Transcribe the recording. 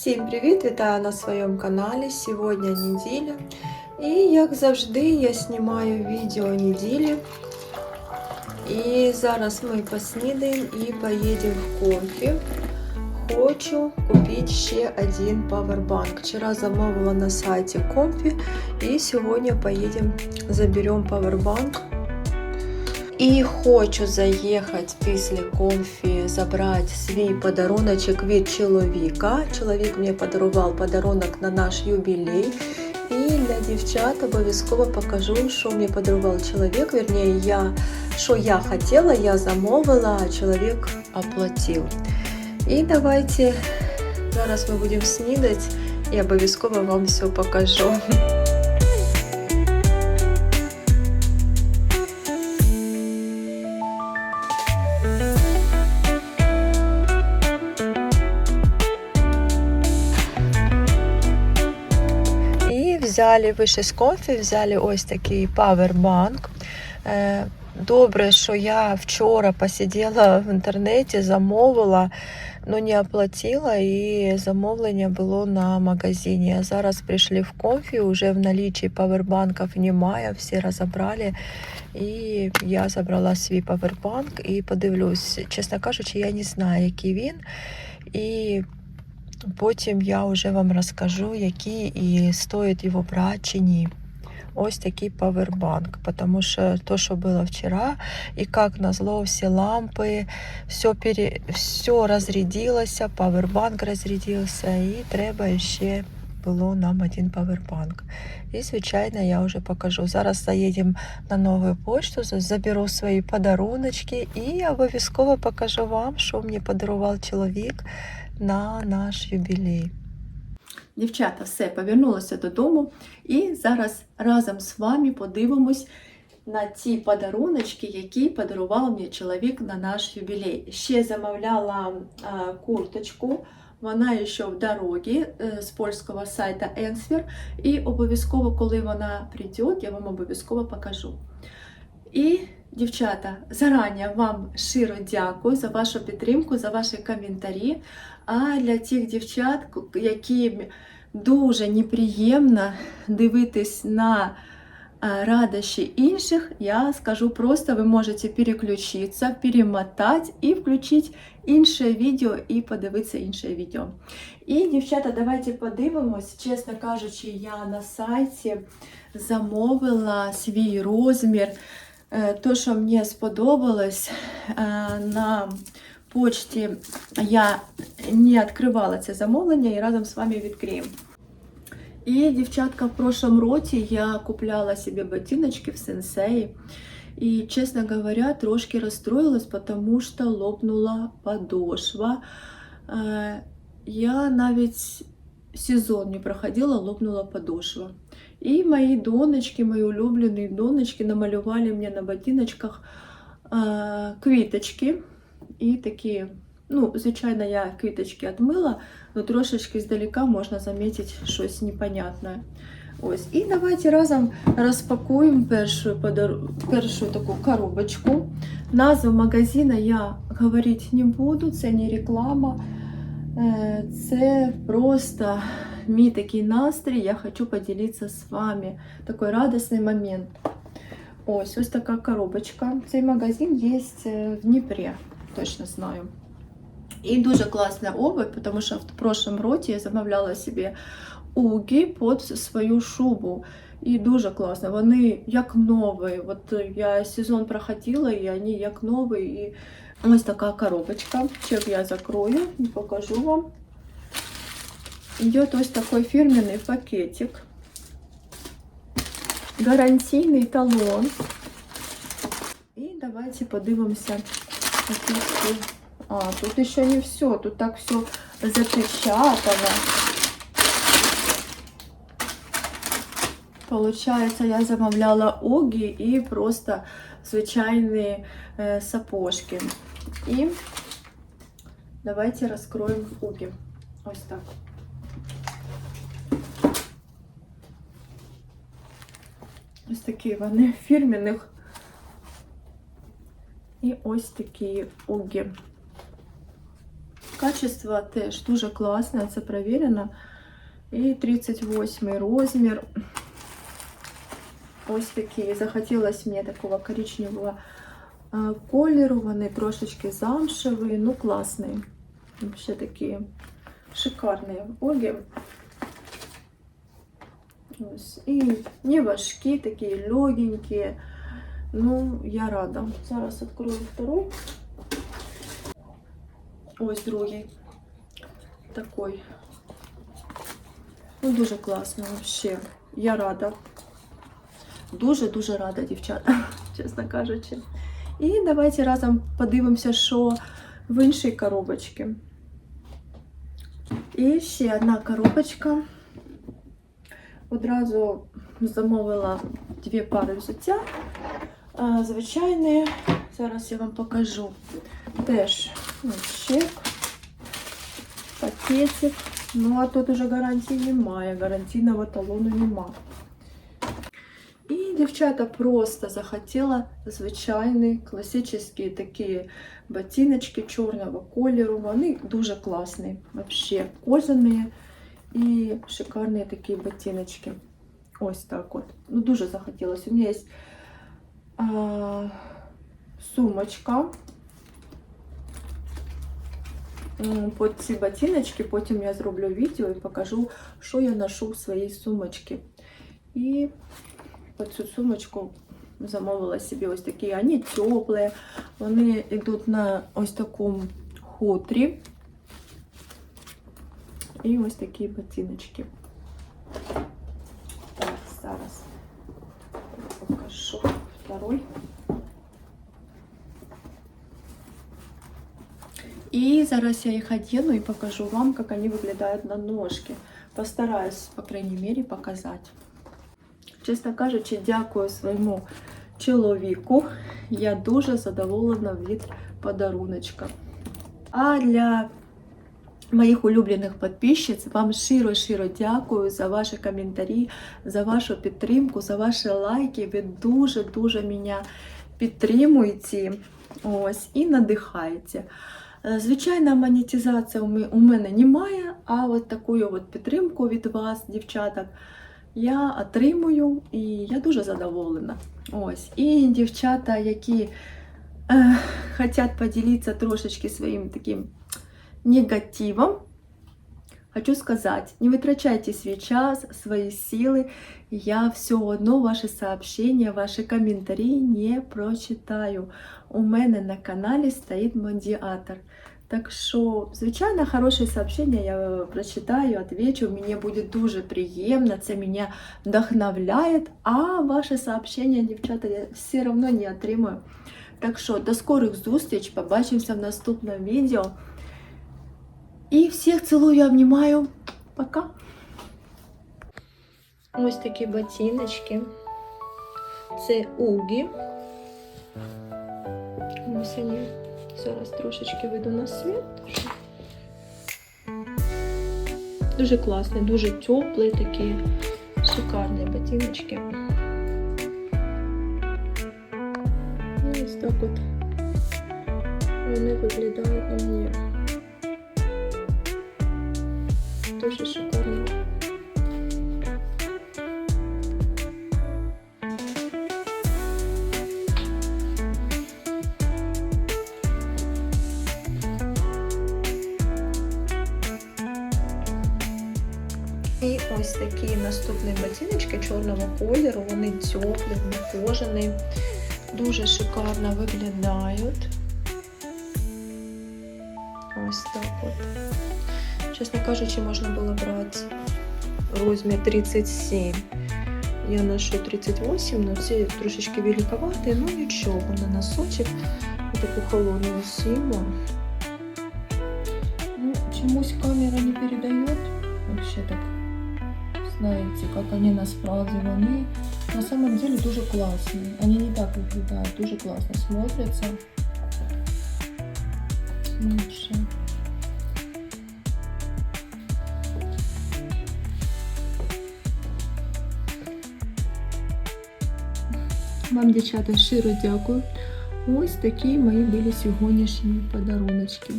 Всім привіт! Вітаю на своєму каналі. Сьогодні неділя. І як завжди, я знімаю відео неділі. І зараз ми поснідаємо і поїдемо в конфі. Хочу купити ще один павербанк. Вчора замовила на сайті Комфі. І сьогодні поїдемо, заберемо павербанк. І хочу заїхати після комфі, забрати свій подаруночок від чоловіка. Чоловік мені подарував подарунок на наш юбілей. І для дівчат обов'язково покажу, що мені подарував чоловік. Вірніше, я, що я хотіла, я замовила, а чоловік оплатив. І давайте зараз ми будемо снідати і обов'язково вам все покажу. взяли вище з кофі, взяли ось такий павербанк. Е, Добре, що я вчора посиділа в інтернеті, замовила, але не оплатила, і замовлення було на магазині. А зараз прийшли в комфі, вже в налічі павербанків немає, всі розібрали. І я забрала свій павербанк і подивлюсь, чесно кажучи, я не знаю, який він. І Потім я вже вам розкажу, які і стоїть його брати чи ні. Ось такий павербанк, тому що то, що було вчора, і як назло, всі лампи, все, пере... все розрядилося, павербанк розрядився, і треба ще було нам один павербанк. І, звичайно, я вже покажу. Зараз заїдемо на нову почту, заберу свої подаруночки і обов'язково покажу вам, що мені подарував чоловік на наш юбілей. Дівчата, все, повернулася додому. І зараз разом з вами подивимось на ті подаруночки, які подарував мені чоловік на наш юбілей. Ще замовляла курточку. Вона ще в дорогі е, з польського сайту Ensfer. І обов'язково, коли вона прийде, я вам обов'язково покажу. І, дівчата, зарані вам щиро дякую за вашу підтримку, за ваші коментарі. А для тих дівчат, яким дуже неприємно дивитись на радощі інших, я скажу просто, ви можете переключитися, перемотати і включити інше відео і подивитися інше відео. І, дівчата, давайте подивимось. Чесно кажучи, я на сайті замовила свій розмір. То, що мені сподобалось на почті, я не відкривала це замовлення і разом з вами відкриємо. І, дівчатка, в прошлом році я купляла себе ботиночки в сенсеї. І, чесно говоря, трошки розстроилась, потому що лопнула подошва. Я навіть сезон не проходила, лопнула подошва. І мої донечки, мої улюблені донечки намалювали мені на ботиночках квіточки. І такі, ну, звичайно, я квіточки відмила, але трошечки здалека можна замітити щось непонятне. Ось. І давайте разом розпакуємо першу, подар... першу таку коробочку. Назву магазину я говорити не буду, це не реклама. Це просто мій такий настрій, я хочу поділитися з вами. Такий радісний момент. Ось ось така коробочка. Цей магазин є в Дніпрі, точно знаю. І дуже класна обувь, тому що в прошлом році я замовляла собі уги під свою шубу. І дуже класно. Вони як нові. От я сезон проходила, і вони як нові. І ось така коробочка. Сейчас я закрою і покажу вам. Идет ось такой фирменный пакетик. Гарантийний талон. І давайте подивимося. А, тут еще не все, тут так все запечатано. Получается, я замовляла оги і просто звичайні е, сапожки. І давайте розкроємо оги. Ось так. Ось такі вони фірменних. І ось такі уги. Качество теж дуже класне, це перевірено. І 38 розмір. Ось такі. Захотілося мені такого коричневого е, кольору. Вони трошечки замшеві, ну класні. Вообще такі шикарні огі. Ось. І не важкі, такі легенькі. Ну, я рада. Зараз відкрою второй. Ось другий. Такой. Ну, дуже класно вообще. Я рада. Дуже-дуже рада, дівчата, чесно кажучи. І давайте разом подивимося, що в іншій коробочці. І ще одна коробочка. Одразу замовила дві пари взуття. А, Звичайні. Зараз я вам покажу. Теж ну, чек, пакетик. Ну, а тут уже гарантії немає, гарантійного талону немає. І дівчата просто захотіла звичайні класичні такі ботиночки чорного кольору. Вони дуже класні, вообще кожані і шикарні такі ботиночки. Ось так от. Ну, дуже захотілося. У мене є а, сумочка. М, Під ці ботиночки, потім я зроблю відео і покажу, що я ношу в своїй сумочці. І під цю сумочку замовила собі ось такі, вони теплі, вони йдуть на ось такому хутрі. І ось такі ботиночки. Так, зараз покажу второй. И зараз я их одену и покажу вам, как они выглядят на ножке. Постараюсь, по крайней мере, показать. Чесно кажучи, дякую своєму чоловіку. Я дуже задоволена від подаруночка. А для моїх улюблених підписчиць вам щиро-щиро дякую за ваші коментарі, за вашу підтримку, за ваші лайки. Ви дуже-дуже мене підтримуєте ось, і надихаєте. Е, Звичайно, монетизація у мене немає, а от таку от підтримку від вас, дівчаток, я отримую і я дуже задоволена. Ось. І дівчата, які е, хочуть поділитися трошечки своїм таким негативом, хочу сказати, не витрачайте свій час, свої сили. Я все одно ваші сообщения, ваші коментарі не прочитаю. У мене на каналі стоїть модіатор. Так що, звичайно, хороші сообщення я прочитаю, отвечу. Мені буде дуже приємно, це мене вдохновляє. А ваші сообщення, дівчата, я все одно не отримую. Так що до скорих зустріч, побачимося в наступному відео. І всіх цілую, обнімаю. Пока. Ось такі ботиночки. Це угі. Ось вони. Зараз трошечки вийду на світ. Дуже класні, дуже теплі такі шикарні ботиночки. Ось так от вони виглядають на мені. Дуже шикарно. І ось такі наступні ботиночки чорного кольору. Вони теплі, вони кожані, дуже шикарно виглядають. Ось так от. Чесно кажучи, можна було брати розмір 37. Я ношу 38, але ці трошечки великоваті, ну нічого, на носочок таку холодну зиму. Ну, чомусь камера не передает. Вообще так, знаете, как они насправді вони на самом деле дуже классные. Они не так выглядят, дуже классно смотрятся. Вам, дівчата, щиро дякую. Ось такі мої були сьогоднішні подаруночки.